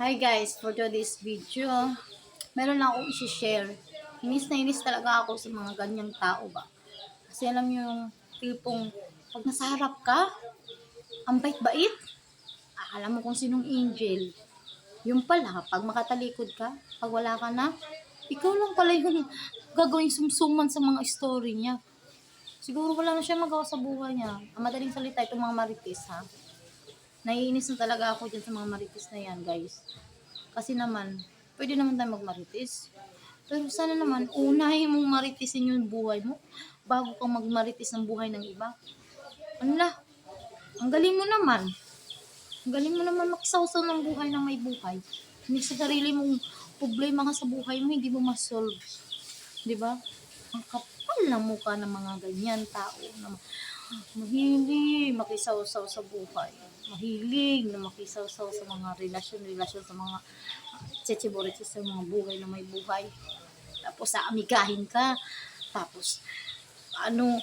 Hi guys, for today's video, meron lang akong isi-share. Inis na inis talaga ako sa mga ganyang tao ba. Kasi alam niyo yung tipong pag nasa harap ka, ang bait-bait, akala mo kung sinong angel. Yung pala, pag makatalikod ka, pag wala ka na, ikaw lang pala yung gagawing sumsuman sa mga story niya. Siguro wala na siya magawa sa buhay niya. Ang madaling salita, itong mga marites ha. Naiinis na talaga ako dyan sa mga marites na yan, guys. Kasi naman, pwede naman tayo magmarites. Pero sana naman, unahin mong maritisin yung buhay mo bago kang magmarites ng buhay ng iba. Anla, ang galing mo naman. Ang galing mo naman makisawsaw ng buhay ng may buhay. Hindi sa sarili mong problema ka sa buhay mo, hindi mo masolve. Di ba? Ang kapal na mukha ng mga ganyan tao na mahilig makisawsaw sa buhay. Mahilig na makisawsaw sa mga relasyon-relasyon sa mga tsetsiboritis sa mga buhay na may buhay. Tapos aamigahin ka. Tapos, ano,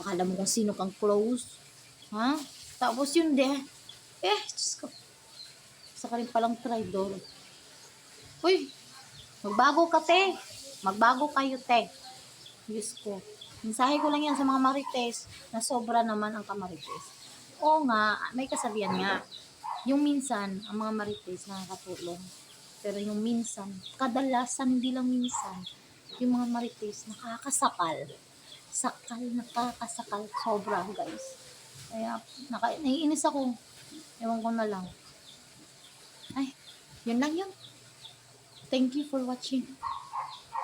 akala mo kung sino kang close. Ha? Tapos yun de, eh, Diyos ko. Sa rin palang traidor. Uy, magbago ka, te. Magbago kayo, te. Diyos ko. Mensahe ko lang yan sa mga marites na sobra naman ang kamarites. Oo nga, may kasabihan nga. Yung minsan, ang mga marites nakakatulong. Pero yung minsan, kadalasan, hindi lang minsan, yung mga marites nakakasakal. Sakal, nakakasakal. Sobra, guys. Kaya, naka, naiinis ako. Ewan ko na lang. Ay, yun lang yun. Thank you for watching.